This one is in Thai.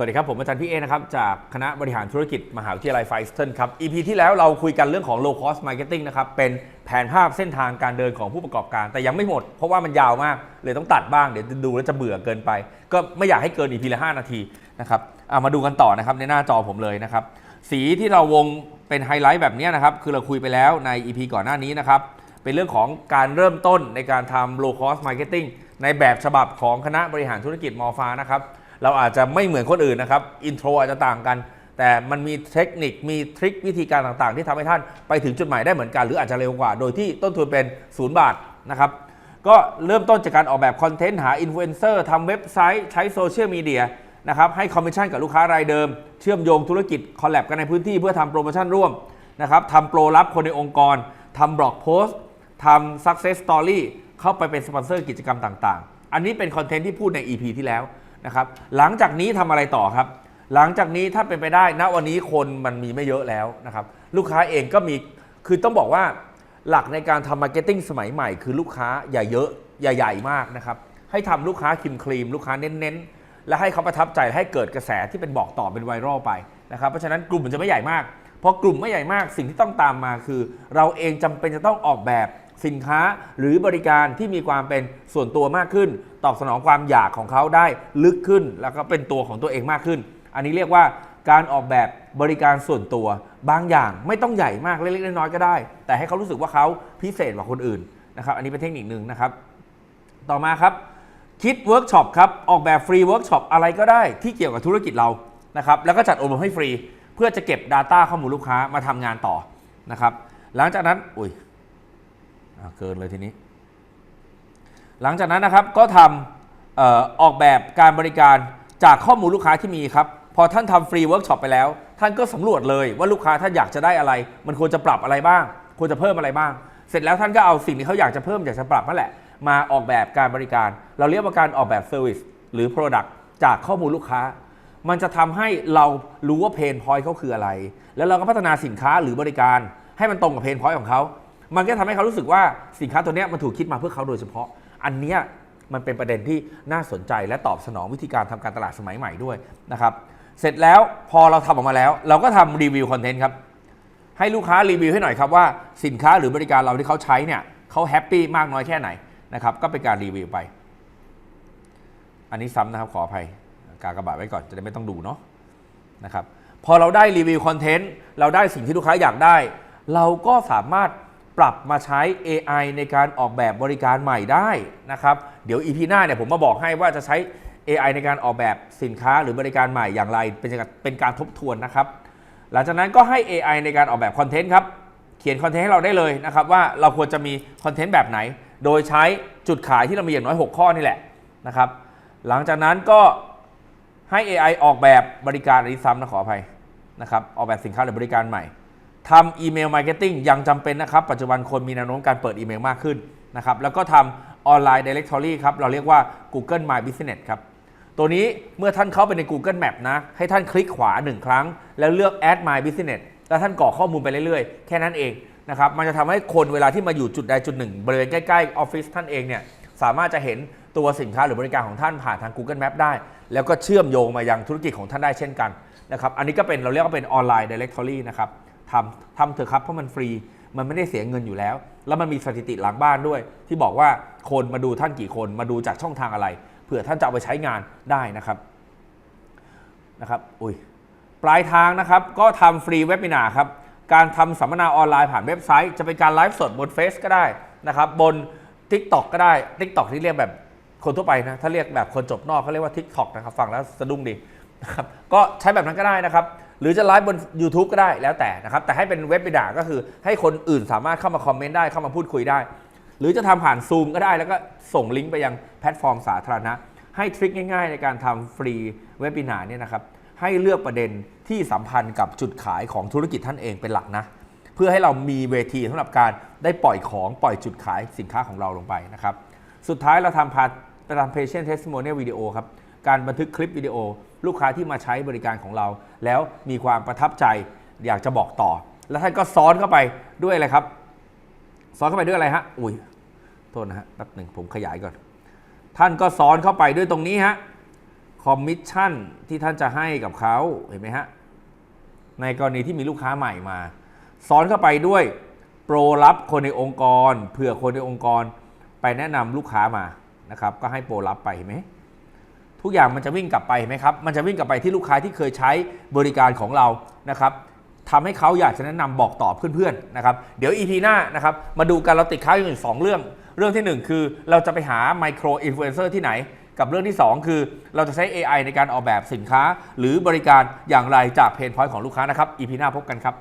สวัสดีครับ ผมอาจารย์พี่เอนะครับ จากคณะบริหารธุรกิจมหาวิทยาลัยไฟสตันครับ EP ที่แล้วเราคุยกันเรื่องของ low cost marketing นะครับ เป็นแผนภาพเส้นทางการเดินของผู้ประกอบการ แต่ยังไม่หมด เพราะว่ามันยาวมาก เลยต้องตัดบ้าง เดี๋ยวดูแล้วจะเบื่อเกินไป ก็ไม่อยากให้เกิน EP ละ 5 นาทีนะครับเอามาดูกันต่อนะครับในหน้าจอผมเลยนะครับ สีที่เราวงเป็นไฮไลท์แบบนี้นะครับ คือเราคุยไปแล้วใน EP ก่อนหน้านี้นะครับ เป็นเรื่องของการเริ่มต้นในการทำ low cost marketing ในแบบฉบับของคณะบริหารธุรกิจมอฟานะครับ เราอาจจะไม่เหมือนคนอื่นนะครับอินโทรอาจจะต่างกัน แต่มันมีเทคนิคมีทริควิธีการต่างๆ ที่ทำให้ท่านไปถึงจุดหมายได้เหมือนกัน หรืออาจจะเร็วกว่า โดยที่ต้นทุนเป็น0บาทนะครับก็เริ่มต้นจากการออกแบบคอนเทนต์หาอินฟลูเอนเซอร์ทำเว็บไซต์ใช้โซเชียลมีเดียนะครับให้คอมมิชชั่นกับลูกค้ารายเดิม เชื่อมโยงธุรกิจคอลแลบกันในพื้นที่เพื่อทำโปรโมชั่นร่วมนะครับทำโปรลับคนในองค์กรทำบล็อกโพสต์ทำ success story เข้าไปเป็นสปอนเซอร์กิจกรรมต่างๆ อันนี้เป็นคอนเทนต์ที่พูดใน EP ที่แล้ว นะครับหลังจากนี้ทำอะไรต่อครับ หลังจากนี้ถ้าเป็นไปได้ณวันนี้คนมันมีไม่เยอะแล้วนะครับลูกค้าเองก็มีคือต้องบอกว่าหลักในการทำมาร์เก็ตติ้งสมัยใหม่คือลูกค้าอย่าเยอะอย่าใหญ่มากนะครับให้ทำลูกค้าครีมครีม ลูกค้าเน้นๆ และให้เขาประทับใจให้เกิดกระแสที่เป็นบอกต่อเป็นไวรัลไปนะครับเพราะฉะนั้นกลุ่มมันจะไม่ใหญ่มากพราะกลุ่มไม่ใหญ่มากสิ่งที่ต้องตามมาคือ เราเองจำเป็นจะต้องออกแบบ สินค้าหรือบริการที่มีความเป็นส่วนตัวมากขึ้น ตอบสนองความอยากของเขาได้ลึกขึ้น แล้วก็เป็นตัวของตัวเองมากขึ้น อันนี้เรียกว่าการออกแบบบริการส่วนตัว บางอย่างไม่ต้องใหญ่มากเล็กๆน้อยๆก็ได้ แต่ให้เขารู้สึกว่าเขาพิเศษกว่าคนอื่นนะครับ อันนี้เป็นเทคนิคหนึ่งนะครับ ต่อมาครับคิดเวิร์กช็อปครับออกแบบฟรีเวิร์กช็อปอะไรก็ได้ที่เกี่ยวกับธุรกิจเรานะครับแล้วก็จัดอบรมให้ฟรี เพื่อจะเก็บ Data ข้อมูลลูกค้ามาทำงานต่อนะครับหลังจากนั้นอุ้ย เกินเลยทีนี้ หลังจากนั้นนะครับก็ทำออออกแบบการบริการจากข้อมูลลูกค้าที่มีครับ พอท่านทำฟรีเวิร์กช็อปไปแล้ว ท่านก็สำรวจเลยว่าลูกค้าท่านอยากจะได้อะไร มันควรจะปรับอะไรบ้าง ควรจะเพิ่มอะไรบ้าง เสร็จแล้วท่านก็เอาสิ่งที่เขาอยากจะเพิ่มอยากจะปรับนั่นแหละ มาออกแบบการบริการ เราเรียกว่าการออกแบบเซอร์วิสหรือ Product จากข้อมูลลูกค้า มันจะทำให้เรารู้ว่าเพนพอยต์เขาคืออะไร แล้วเราก็พัฒนาสินค้าหรือบริการ ให้มันตรงกับเพนพอยต์ของเขา มันก็ทำให้เขารู้สึกว่าสินค้าตัวนี้มันถูกคิดมาเพื่อเขาโดยเฉพาะ อันเนี้ยมันเป็นประเด็นที่น่าสนใจและตอบสนองวิธีการทำการตลาดสมัยใหม่ด้วยนะครับ เสร็จแล้วพอเราทำออกมาแล้ว เราก็ทำรีวิวคอนเทนต์ครับ ให้ลูกค้ารีวิวให้หน่อยครับว่าสินค้าหรือบริการเราที่เขาใช้เนี่ยเขาแฮปปี้มากน้อยแค่ไหนนะครับ ก็เป็นการรีวิวไป อันนี้ซ้ำนะครับขออภัย กากระบาดไว้ก่อนจะได้ไม่ต้องดูเนาะนะครับ พอเราได้รีวิวคอนเทนต์เราได้สิ่งที่ลูกค้าอยากได้ เราก็สามารถ ปรับมาใช้ AI ในการออกแบบบริการใหม่ได้นะครับ เดี๋ยว EP หน้าเนี่ยผมมาบอกให้ว่าจะใช้ AI ในการออกแบบสินค้าหรือบริการใหม่อย่างไรเป็นการเป็นการทบทวนนะครับ หลังจากนั้นก็ให้ AI ในการออกแบบคอนเทนต์ครับ เขียนคอนเทนต์ให้เราได้เลยนะครับ ว่าเราควรจะมีคอนเทนต์แบบไหน โดยใช้จุดขายที่เรามีอย่างน้อย 6 ข้อนี่แหละนะครับ หลังจากนั้นก็ให้ AI ออกแบบบริการอันนี้ซ้ำนะขออภัยนะครับออกแบบสินค้าหรือบริการใหม่ ทำอีเมลมาร์เก็ตติ้งยังจำเป็นนะครับ ปัจจุบันคนมีแนวโน้มการเปิดอีเมลมากขึ้นนะครับแล้วก็ทำออนไลน์ Directory ครับ เราเรียกว่า Google My Business ครับ ตัวนี้เมื่อท่านเข้าไปใน Google Map นะ ให้ท่านคลิกขวา 1 ครั้ง แล้วเลือก Add My Business แล้วท่านกรอกข้อมูลไปเรื่อยๆ แค่นั้นเองนะครับมันจะทำให้คนเวลาที่มาอยู่จุดใดจุดหนึ่งบริเวณใกล้ๆออฟฟิศท่านเองเนี่ยสามารถจะเห็นตัวสินค้าหรือบริการของท่านผ่านทาง Google Map ได้ แล้วก็เชื่อมโยงมายังธุรกิจของท่านได้เช่นกันนะครับอันนี้ก็เป็นเราเรียกว่าเป็นออนไลน์ Directory นะครับ ทำทำเถอะครับเพราะมันฟรี มันไม่ได้เสียเงินอยู่แล้ว แล้วมันมีสถิติหลังบ้านด้วย ที่บอกว่าคนมาดูท่านกี่คนมาดูจากช่องทางอะไรเผื่อท่านจะเอาไปใช้งานได้นะครับนะครับอุ้ยปลายทางนะครับก็ทำฟรีเว็บ i นาครับการทำสัมมนาออนไลน์ผ่านเว็บไซต์ จะเป็นการไลฟ์สดบนเฟซก็ได้นะครับบน TikTok ก็ได้ TikTok ที่เรียกแบบคนทั่วไปนะถ้าเรียกแบบคนจบนอกเขาเรียกว่า TikTok นะครับฟังแล้วสะดุ้งดีนะครับก็ใช้แบบนั้นก็ได้นะครับ หรือจะไลฟ์บน YouTube ก็ได้แล้วแต่นะครับ แต่ให้เป็นเว็บ i นาก็คือ ให้คนอื่นสามารถเข้ามาคอมเมนต์ได้เข้ามาพูดคุยได้ หรือจะทำผ่านซูมก็ได้ แล้วก็ส่งลิงก์ไปยังแพลตฟอร์มสาธารณะ ให้ทริคง่าย ๆ ในการทำฟรีเว็บ i นาเนี่ยนะครับให้เลือกประเด็นที่สัมพันธ์กับจุดขายของธุรกิจท่านเองเป็นหลักนะ เพื่อให้เรามีเวทีสำหรับการได้ปล่อยของปล่อยจุดขายสินค้าของเราลงไปนะครับสุดท้ายเราทำพาราทำ patient testimonial วิดีโอครับการบันทึกคลิปวิดีโอ ลูกค้าที่มาใช้บริการของเรา แล้วมีความประทับใจอยากจะบอกต่อ แล้วท่านก็ซ้อนเข้าไปด้วยอะไรครับ ซ้อนเข้าไปด้วยอะไรฮะอุ้ยโทษนะฮะแป๊บหนึ่งผมขยายก่อน ท่านก็ซ้อนเข้าไปด้วยตรงนี้ฮะคอมมิชชั่นที่ท่านจะให้กับเขาเห็นไหมฮะในกรณีที่มีลูกค้าใหม่มา ซ้อนเข้าไปด้วยโปรลับคนในองค์กรเผื่อคนในองค์กร ไปแนะนำลูกค้ามานะครับ ก็ให้โปรลับไปเห็นไหม ทุกอย่างมันจะวิ่งกลับไปเห็นไหมครับ มันจะวิ่งกลับไปที่ลูกค้าที่เคยใช้บริการของเรานะครับทำให้เขาอยากจะแนะนำบอกต่อเพื่อนๆนะครับ เดี๋ยว EP หน้านะครับ มาดูกันเราติดค้างอยู่สองเรื่อง เรื่องที่หนึ่งคือเราจะไปหาไมโครอินฟลูเอนเซอร์ที่ไหน กับเรื่องที่สองคือเราจะใช้ AI ในการออกแบบสินค้า หรือบริการอย่างไรจากเพนพอยต์ของลูกค้านะครับ EP หน้าพบกันครับ